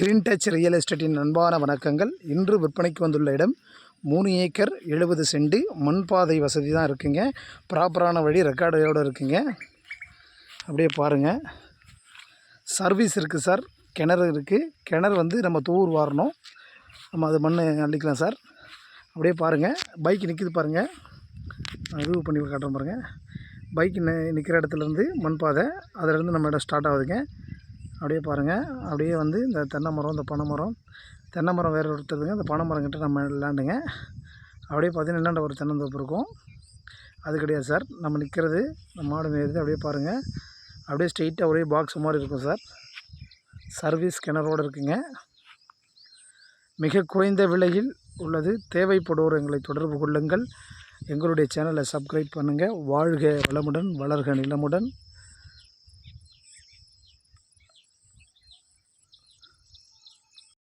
Green touch real எஸ்டேட்டின் அன்பான வணக்கங்கள். இன்று விற்பனைக்கு வந்துள்ள இடம் மூணு ஏக்கர் எழுபது சென்டு மண் பாதை வசதி தான் இருக்குங்க. ப்ராப்பரான வழி ரெக்கார்டையோடு இருக்குங்க. அப்படியே பாருங்கள் சர்வீஸ் இருக்குது சார் கிணறு இருக்குது கிணறு வந்து நம்ம தூர் வாரணும். நம்ம அது மண் அள்ளிக்கலாம் சார் அப்படியே பாருங்கள் பைக் நிற்கிது பாருங்கள் இது பண்ணி காட்டுறேன் பாருங்கள் பைக் நிற்கிற இடத்துலேருந்து மண் பாதை அதிலேருந்து நம்ம இடம் ஸ்டார்ட் ஆகுதுங்க. அப்படியே பாருங்கள் அப்படியே வந்து இந்த தென்னை மரம் இந்த பனை மரம். தென்னை மரம் வேறு ஒருத்தருங்க. இந்த பனை மரம் கிட்ட நம்ம விளாண்டுங்க அப்படியே பார்த்தீங்கன்னா என்னென்ன ஒரு தென்னந்தோப்பு இருக்கும்? அது கிடையாது சார். நம்ம நிற்கிறது நம்ம மாடு மேயுது அப்படியே பாருங்கள் அப்படியே ஸ்ட்ரெயிட்டாக ஒரே பாக்ஸ் மாதிரி இருக்கும் சார். சர்வீஸ் கிணறோடு இருக்குங்க. மிக குறைந்த விலையில் உள்ளது. தேவைப்படுவோர் எங்களை தொடர்பு கொள்ளுங்கள். எங்களுடைய சேனலை சப்ஸ்கிரைப் பண்ணுங்கள் வாழ்க வளமுடன் வளர்க நிலமுடன்.